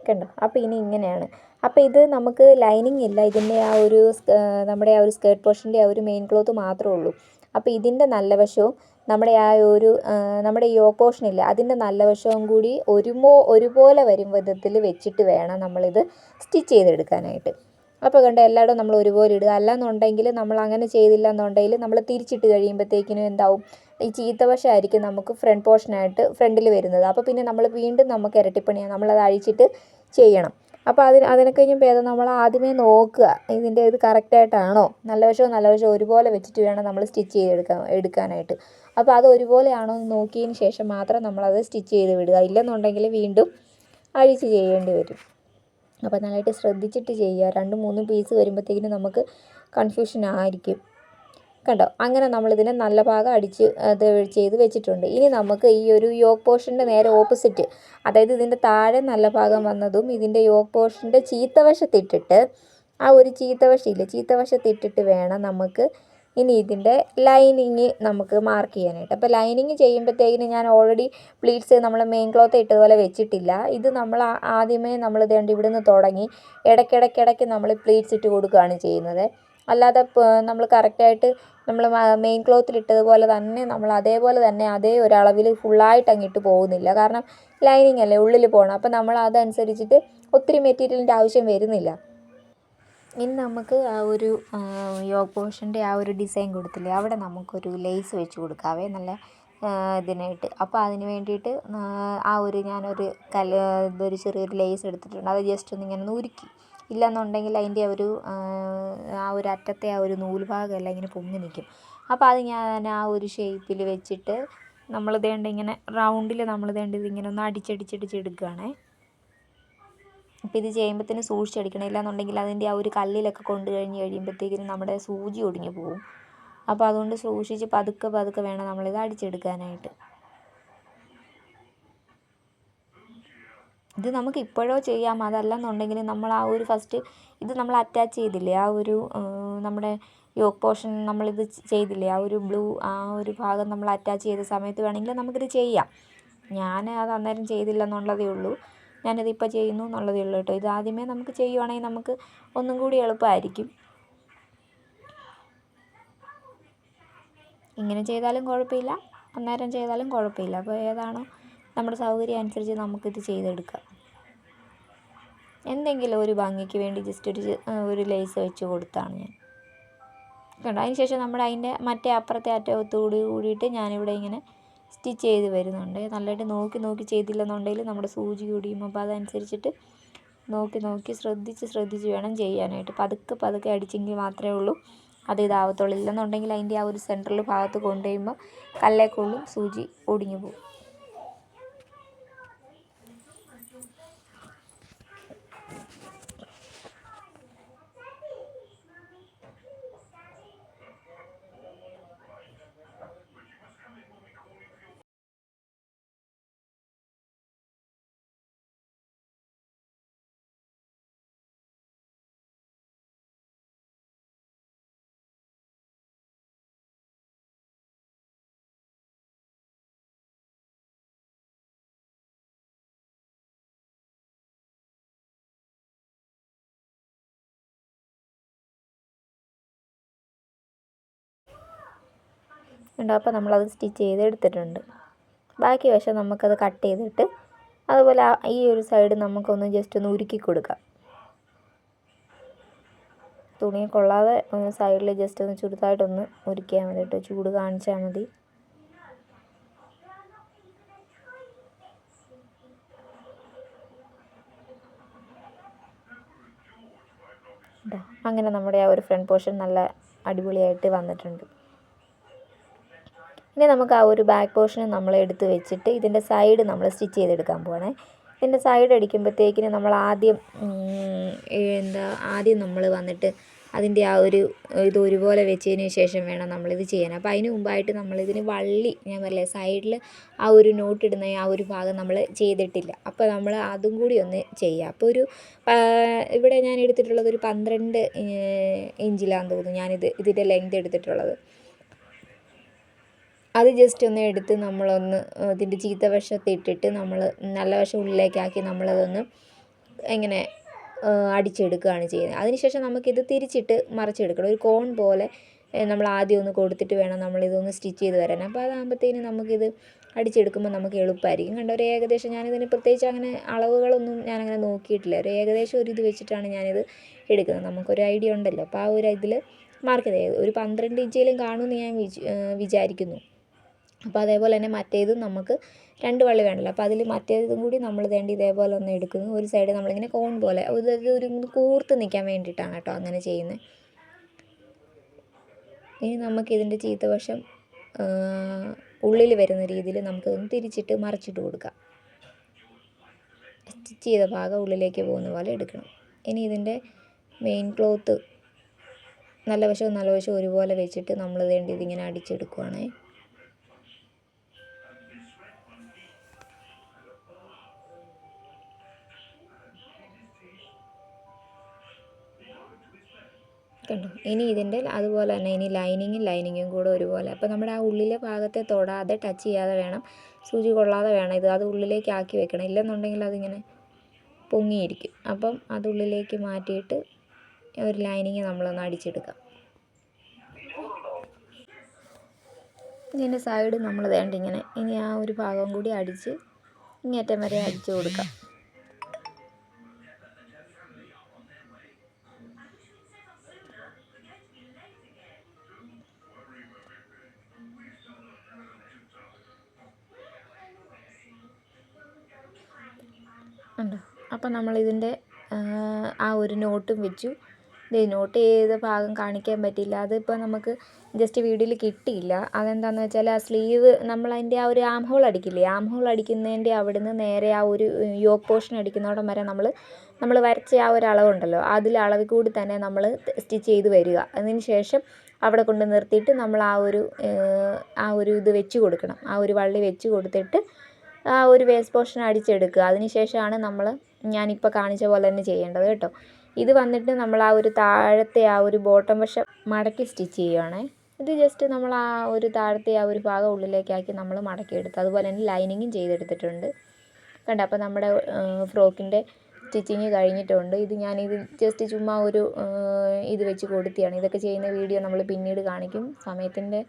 കണ്ടോ? അപ്പോൾ ഇനി ഇങ്ങനെയാണ്. അപ്പോൾ ഇത് നമുക്ക് ലൈനിങ് ഇല്ല. ഇതിന്റെ ആ ഒരു നമ്മുടെ ആ ഒരു സ്കേർട്ട് പോർഷന്റെ ആ ഒരു മെയിൻ ക്ലോത്ത് മാത്രമേ ഉള്ളൂ. അപ്പോൾ ഇതിന്റെ നല്ല വശവും നമ്മുടെ ആ ഒരു നമ്മുടെ ഈ പോർഷൻ ഇല്ല. അതിന്റെ നല്ല വശവും കൂടി ഒരുമോ ഒരുപോലെ വരും വിധത്തിൽ വെച്ചിട്ട് വേണം നമ്മളിത് സ്റ്റിച്ച് ചെയ്തെടുക്കാനായിട്ട്. അപ്പോൾ കണ്ട എല്ലായിടും നമ്മൾ ഒരുപോലെ ഇടുക. അല്ലാന്നുണ്ടെങ്കിൽ നമ്മൾ അങ്ങനെ ചെയ്തില്ല എന്നുണ്ടെങ്കിൽ നമ്മൾ തിരിച്ചിട്ട് കഴിയുമ്പോഴത്തേക്കിനും എന്താവും? ഈ ചീത്ത വശമായിരിക്കും നമുക്ക് ഫ്രണ്ട് പോർഷനായിട്ട് ഫ്രണ്ടിൽ വരുന്നത്. അപ്പോൾ പിന്നെ നമ്മൾ വീണ്ടും നമുക്ക് ഇരട്ടിപ്പണിയാണ് നമ്മളത് അഴിച്ചിട്ട് ചെയ്യണം. അപ്പോൾ അതിന് അതിനെക്കഴിഞ്ഞും ഭേദം നമ്മൾ ആദ്യമേ നോക്കുക. ഇതിന്റെ ഇത് കറക്റ്റായിട്ടാണോ നല്ല വശവും നല്ല വശവും ഒരുപോലെ വെച്ചിട്ട് വേണം നമ്മൾ സ്റ്റിച്ച് ചെയ്തെടുക്കാൻ എടുക്കാനായിട്ട്. അപ്പോൾ അത് ഒരുപോലെയാണോ എന്ന് നോക്കിയതിന് ശേഷം മാത്രം നമ്മളത് സ്റ്റിച്ച് ചെയ്ത് വിടുക. ഇല്ലെന്നുണ്ടെങ്കിൽ വീണ്ടും അഴിച്ച് ചെയ്യേണ്ടി വരും. അപ്പോൾ നല്ലതായിട്ട് ശ്രദ്ധിച്ചിട്ട് ചെയ്യുക. രണ്ട് മൂന്ന് പീസ് വരുമ്പോഴത്തേക്കിനും നമുക്ക് കൺഫ്യൂഷൻ ആയിരിക്കും. കണ്ടോ? അങ്ങനെ നമ്മളിതിനെ നല്ല ഭാഗം അടിച്ച് അത് ചെയ്ത് വെച്ചിട്ടുണ്ട്. ഇനി നമുക്ക് ഈ ഒരു യോഗ് പോർഷന്റെ നേരെ ഓപ്പോസിറ്റ് അതായത് ഇതിന്റെ താഴെ നല്ല ഭാഗം വന്നതും ഇതിന്റെ യോഗ് പോർഷന്റെ ചീത്തവശത്തിട്ടിട്ട് ആ ഒരു ചീത്തവശയില്ല ചീത്തവശത്തിട്ടിട്ട് വേണം നമുക്ക് ഇനി ഇതിന്റെ ലൈനിങ് നമുക്ക് മാർക്ക് ചെയ്യാനായിട്ട്. അപ്പോൾ ലൈനിങ് ചെയ്യുമ്പോഴത്തേക്കിന് ഞാൻ ഓൾറെഡി പ്ലീറ്റ്സ് നമ്മൾ മെയിൻ ക്ലോത്ത് ഇട്ടതുപോലെ വെച്ചിട്ടില്ല. ഇത് നമ്മൾ ആദ്യമേ നമ്മൾ ഇതേണ്ട ഇവിടുന്ന് തുടങ്ങി ഇടയ്ക്കിടയ്ക്കിടയ്ക്ക് നമ്മൾ പ്ലീറ്റ്സ് ഇട്ട് കൊടുക്കുകയാണ് ചെയ്യുന്നത്. അല്ലാതെ നമ്മൾ കറക്റ്റായിട്ട് നമ്മൾ മെയിൻ ക്ലോത്തിൽ ഇട്ടതുപോലെ തന്നെ നമ്മൾ അതേപോലെ തന്നെ അതേ ഒരളവിൽ ഫുള്ളായിട്ട് അങ്ങിട്ട് പോകുന്നില്ല. കാരണം ലൈനിങ് അല്ലേ ഉള്ളിൽ പോകണം. അപ്പോൾ നമ്മൾ അതനുസരിച്ചിട്ട് ഒത്തിരി മെറ്റീരിയലിന്റെ ആവശ്യം വരുന്നില്ല. ഇനി നമുക്ക് ആ ഒരു യോഗ പോഷന്റെ ആ ഒരു ഡിസൈൻ കൊടുത്തില്ലേ അവിടെ നമുക്കൊരു ലേസ് വെച്ച് കൊടുക്കാവേ നല്ല ഇതിനായിട്ട്. അപ്പോൾ അതിന് വേണ്ടിയിട്ട് ആ ഒരു ഞാനൊരു കല ഒരു ചെറിയൊരു ലേസ് എടുത്തിട്ടുണ്ട്. അത് ജസ്റ്റ് ഒന്ന് ഇങ്ങനെ ഒന്ന് ഉരുക്കി ഇല്ലെന്നുണ്ടെങ്കിൽ അതിന്റെ ഒരു ആ ഒരു അറ്റത്തെ ആ ഒരു നൂൽ ഭാഗമെല്ലാം ഇങ്ങനെ പൊങ്ങി നിൽക്കും. അപ്പോൾ അത് ഞാൻ ആ ഒരു ഷേപ്പിൽ വെച്ചിട്ട് നമ്മൾ ഇതേണ്ട ഇങ്ങനെ റൗണ്ടിൽ നമ്മൾ ഇതേണ്ട ഇതിങ്ങനെ ഒന്ന് അടിച്ചടിച്ചടിച്ച് എടുക്കുകയാണേ അപ്പോൾ ഇത് ചെയ്യുമ്പോഴത്തേനും സൂക്ഷിച്ചടിക്കണം ഇല്ലാന്നുണ്ടെങ്കിൽ അതിന്റെ ആ ഒരു കല്ലിലൊക്കെ കൊണ്ട് കഴിഞ്ഞ് കഴിയുമ്പോഴത്തേക്കിനും നമ്മുടെ സൂചി ഒടിഞ്ഞു പോകും. അപ്പോൾ അതുകൊണ്ട് സൂക്ഷിച്ച് പതുക്കെ പതുക്കെ വേണം നമ്മളിത് അടിച്ചെടുക്കാനായിട്ട്. ഇത് നമുക്ക് ഇപ്പോഴോ ചെയ്യാം. അതല്ല അതല്ലെന്നുണ്ടെങ്കിൽ നമ്മൾ ആ ഒരു ഫസ്റ്റ് ഇത് നമ്മൾ അറ്റാച്ച് ചെയ്തില്ലേ? ആ ഒരു നമ്മുടെ യോക്ക് പോർഷൻ നമ്മളിത് ചെയ്തില്ലേ? ആ ഒരു ബ്ലൂ ആ ഒരു ഭാഗം നമ്മൾ അറ്റാച്ച് ചെയ്ത സമയത്ത് വേണമെങ്കിൽ നമുക്കിത് ചെയ്യാം. ഞാൻ അത് അന്നേരം ചെയ്തില്ല എന്നുള്ളതേ ഉള്ളൂ. ഞാനത് ഇപ്പോൾ ചെയ്യുന്നു എന്നുള്ളതേ ഉള്ളൂ കേട്ടോ. ഇത് ആദ്യമേ നമുക്ക് ചെയ്യുവാണെങ്കിൽ നമുക്ക് ഒന്നും കൂടി എളുപ്പമായിരിക്കും. ഇങ്ങനെ ചെയ്താലും കുഴപ്പമില്ല. അന്നേരം ചെയ്താലും കുഴപ്പമില്ല. അപ്പോൾ ഏതാണോ നമ്മുടെ സൗകര്യം അനുസരിച്ച് നമുക്കിത് ചെയ്തെടുക്കാം. എന്തെങ്കിലും ഒരു ഭംഗിക്ക് വേണ്ടി ജസ്റ്റ് ഒരു ഒരു ലേസ് വെച്ച് കൊടുത്താണ് ഞാൻ. കണ്ടോ? അതിന് ശേഷം നമ്മുടെ അതിന്റെ മറ്റേ അപ്പുറത്തെ അറ്റത്തോട് കൂടിയിട്ട് ഞാനിവിടെ ഇങ്ങനെ സ്റ്റിച്ച് ചെയ്ത് വരുന്നുണ്ട്. നല്ലതായിട്ട് നോക്കി നോക്കി ചെയ്തില്ലെന്നുണ്ടെങ്കിൽ നമ്മുടെ സൂചി കൂടിയും അപ്പോൾ അതനുസരിച്ചിട്ട് നോക്കി നോക്കി ശ്രദ്ധിച്ച് ശ്രദ്ധിച്ച് വേണം ചെയ്യാനായിട്ട്. പതുക്കെ പതുക്കെ അടിച്ചെങ്കിൽ മാത്രമേ ഉള്ളൂ. അത് ഇതാവത്തുള്ളൂ. ഇല്ലെന്നുണ്ടെങ്കിൽ അതിന്റെ ആ ഒരു സെൻട്രൽ ഭാഗത്ത് കൊണ്ടുവരുമ്പോൾ കല്ലേക്കുള്ളും സൂചി ഒടിഞ്ഞു പോകും. കണ്ടോ അപ്പോൾ നമ്മളത് സ്റ്റിച്ച് ചെയ്തെടുത്തിട്ടുണ്ട്. ബാക്കി വശം നമുക്കത് കട്ട് ചെയ്തിട്ട് അതുപോലെ ഈ ഒരു സൈഡ് നമുക്കൊന്ന് ജസ്റ്റ് ഒന്ന് ഉരുക്കി കൊടുക്കാം. തുണി കൊള്ളാതെ ഒന്ന് സൈഡിൽ ജസ്റ്റ് ഒന്ന് ചുരുതായിട്ടൊന്ന് ഉരുക്കിയാൽ മതി കേട്ടോ ചൂട് കാണിച്ചാൽ മതി. അങ്ങനെ നമ്മുടെ ആ ഒരു ഫ്രണ്ട് പോർഷൻ നല്ല അടിപൊളിയായിട്ട് വന്നിട്ടുണ്ട്. ഇനി നമുക്ക് ആ ഒരു ബാക്ക് പോർഷൻ നമ്മൾ എടുത്ത് വെച്ചിട്ട് ഇതിന്റെ സൈഡ് നമ്മൾ സ്റ്റിച്ച് ചെയ്തെടുക്കാൻ പോകണേ ഇതിന്റെ സൈഡ് അടിക്കുമ്പോഴത്തേക്കിന് നമ്മൾ ആദ്യം എന്താ ആദ്യം നമ്മൾ വന്നിട്ട് അതിന്റെ ആ ഒരു ഇത് ഒരുപോലെ വെച്ചതിന് ശേഷം വേണം നമ്മളിത് ചെയ്യാൻ. അപ്പോൾ അതിന് മുമ്പായിട്ട് നമ്മളിതിന് വള്ളി ഞാൻ പറയില്ലേ സൈഡിൽ ആ ഒരു നോട്ട് ഇടുന്ന ആ ഒരു ഭാഗം നമ്മൾ ചെയ്തിട്ടില്ല. അപ്പോൾ നമ്മൾ അതും കൂടി ഒന്ന് ചെയ്യുക അപ്പോൾ ഒരു ഇവിടെ ഞാൻ എടുത്തിട്ടുള്ളത് ഒരു പന്ത്രണ്ട് ഇഞ്ചിലാന്ന് തോന്നുന്നു ഞാനിത് ഇതിന്റെ ലെങ്ത് എടുത്തിട്ടുള്ളത്. അത് ജസ്റ്റ് ഒന്ന് എടുത്ത് നമ്മളൊന്ന് ഇതിന്റെ ചീത്ത വശത്ത് ഇട്ടിട്ട് നമ്മൾ നല്ല വശം ഉള്ളിലേക്കാക്കി നമ്മളതൊന്ന് ഇങ്ങനെ അടിച്ചെടുക്കുകയാണ് ചെയ്യുന്നത്. അതിനുശേഷം നമുക്കിത് തിരിച്ചിട്ട് മറിച്ചെടുക്കണം. ഒരു കോൺ പോലെ നമ്മൾ ആദ്യം ഒന്ന് കൊടുത്തിട്ട് വേണം നമ്മളിതൊന്ന് സ്റ്റിച്ച് ചെയ്ത് വരാൻ. അപ്പോൾ അതാകുമ്പോഴത്തേനും നമുക്കിത് അടിച്ചെടുക്കുമ്പോൾ നമുക്ക് എളുപ്പമായിരിക്കും. കണ്ട ഒരു ഏകദേശം ഞാനിതിന് പ്രത്യേകിച്ച് അങ്ങനെ അളവുകളൊന്നും ഞാനങ്ങനെ നോക്കിയിട്ടില്ല. ഒരു ഏകദേശം ഒരു ഇത് വെച്ചിട്ടാണ് ഞാനിത് എടുക്കുന്നത്. നമുക്കൊരു ഐഡിയ ഉണ്ടല്ലോ. അപ്പോൾ ആ ഒരു ഇതിൽ മാർക്ക് ചെയ്ത് ഒരു പന്ത്രണ്ട് ഇഞ്ചിലും കാണുമെന്ന് ഞാൻ വിച് വിചാരിക്കുന്നു. അപ്പോൾ അതേപോലെ തന്നെ മറ്റേതും നമുക്ക് രണ്ട് വള്ളി വേണമല്ലോ അപ്പോൾ അതിൽ മറ്റേതും കൂടി നമ്മൾ വേണ്ടി ഇതേപോലെ ഒന്ന് എടുക്കുന്നു. ഒരു സൈഡ് നമ്മളിങ്ങനെ കോൺ പോലെ. ഇത് ഒരു കൂർത്ത് നിൽക്കാൻ വേണ്ടിയിട്ടാണ് കേട്ടോ അങ്ങനെ ചെയ്യുന്നത് ഇനി നമുക്ക് ഇതിന്റെ ചീത്തവശം ഉള്ളിൽ വരുന്ന രീതിയിൽ നമുക്കതൊന്ന് തിരിച്ചിട്ട് മറിച്ചിട്ട് കൊടുക്കാം. സ്റ്റിച്ച് ചെയ്ത ഭാഗം ഉള്ളിലേക്ക് പോകുന്ന പോലെ എടുക്കണം. ഇനി ഇതിന്റെ മെയിൻ ക്ലോത്ത് നല്ല വശവും നല്ല വശവും ഒരുപോലെ വെച്ചിട്ട് നമ്മൾ വേണ്ടി ഇതിങ്ങനെ അടിച്ചെടുക്കുവാണേ. കണ്ടോ? ഇനി ഇതിന്റെ അതുപോലെ തന്നെ ഇനി ലൈനിങ്ങും ലൈനിങ്ങും കൂടെ ഒരുപോലെ. അപ്പോൾ നമ്മുടെ ആ ഉള്ളിലെ ഭാഗത്തെ തൊടാതെ ടച്ച് ചെയ്യാതെ വേണം. സൂചി കൊള്ളാതെ വേണം ഇത്. അത് ഉള്ളിലേക്ക് ആക്കി വെക്കണം. ഇല്ലെന്നുണ്ടെങ്കിൽ അതിങ്ങനെ പൊങ്ങിയിരിക്കും. അപ്പം അത് ഉള്ളിലേക്ക് മാറ്റിയിട്ട് ഒരു ലൈനിങ് നമ്മളൊന്ന് അടിച്ചെടുക്കാം. ഇതിന്റെ സൈഡ് നമ്മൾ വേണ്ട ഇങ്ങനെ ഇനി ആ ഒരു ഭാഗം കൂടി അടിച്ച് ഇങ്ങേറ്റം വരെ അടിച്ചു കൊടുക്കാം. ഉണ്ടോ? അപ്പോൾ നമ്മളിതിന്റെ ആ ഒരു നോട്ടും വെച്ചു. ഇത് നോട്ട് ചെയ്ത ഭാഗം കാണിക്കാൻ പറ്റില്ല അതിപ്പോൾ നമുക്ക് ജസ്റ്റ് വീഡിയോയിൽ കിട്ടിയില്ല. അതെന്താണെന്ന് വെച്ചാൽ ആ സ്ലീവ് നമ്മൾ അതിന്റെ ആ ഒരു ആം ഹോൾ അടിക്കില്ലേ? ആം ഹോൾ അടിക്കുന്നതിന്റെ അവിടുന്ന് നേരെ ആ ഒരു യോക്ക് പോർഷൻ അടിക്കുന്നവിടം വരെ നമ്മൾ നമ്മൾ വരച്ച ആ ഒരു അളവുണ്ടല്ലോ. അതിൽ അളവിൽ കൂടി തന്നെ നമ്മൾ സ്റ്റിച്ച് ചെയ്ത് വരിക. അതിന് ശേഷം അവിടെ കൊണ്ട് നിർത്തിയിട്ട് നമ്മൾ ആ ഒരു ആ ഒരു ഇത് വെച്ച് കൊടുക്കണം. ആ ഒരു വള്ളി വെച്ച് കൊടുത്തിട്ട് ആ ഒരു വേസ്റ്റ് പോർഷൻ അടിച്ചെടുക്കുക. അതിനുശേഷമാണ് നമ്മൾ ഞാനിപ്പോൾ കാണിച്ച പോലെ തന്നെ ചെയ്യേണ്ടത് കേട്ടോ. ഇത് വന്നിട്ട് നമ്മൾ ആ ഒരു താഴത്തെ ആ ഒരു ബോട്ടം വശം മടക്കി സ്റ്റിച്ച് ചെയ്യുവാണേ. ഇത് ജസ്റ്റ് നമ്മൾ ആ ഒരു താഴത്തെ ആ ഒരു ഭാഗം ഉള്ളിലേക്കാക്കി നമ്മൾ മടക്കിയെടുത്ത് അതുപോലെ തന്നെ ലൈനിങ്ങും ചെയ്തെടുത്തിട്ടുണ്ട്. കണ്ട? അപ്പോൾ നമ്മുടെ ഫ്രോക്കിന്റെ സ്റ്റിച്ചിങ് കഴിഞ്ഞിട്ടുണ്ട്. ഇത് ഞാനിത് ജസ്റ്റ് ചുമ്മാ ഒരു ഇത് വെച്ച് കൊടുത്തിയാണ് ഇതൊക്കെ ചെയ്യുന്ന വീഡിയോ നമ്മൾ പിന്നീട് കാണിക്കും. സമയത്തിന്റെ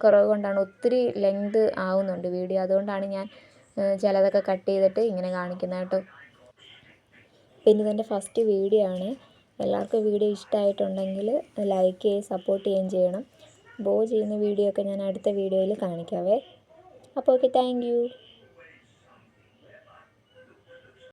കുറവ് കൊണ്ടാണ് ഒത്തിരി ലെങ്ത് ആവുന്നുണ്ട് വീഡിയോ. അതുകൊണ്ടാണ് ഞാൻ ചിലതൊക്കെ കട്ട് ചെയ്തിട്ട് ഇങ്ങനെ കാണിക്കുന്നത് കേട്ടോ. പിന്നെ ഇതെന്റെ ഫസ്റ്റ് വീഡിയോ ആണ്. എല്ലാവർക്കും വീഡിയോ ഇഷ്ടമായിട്ടുണ്ടെങ്കിൽ ലൈക്ക് ചെയ്യുകയും സപ്പോർട്ട് ചെയ്യുകയും ചെയ്യണം. ബോ ചെയ്യുന്ന വീഡിയോ ഒക്കെ ഞാൻ അടുത്ത വീഡിയോയിൽ കാണിക്കാവേ. അപ്പോൾ ഓക്കെ താങ്ക്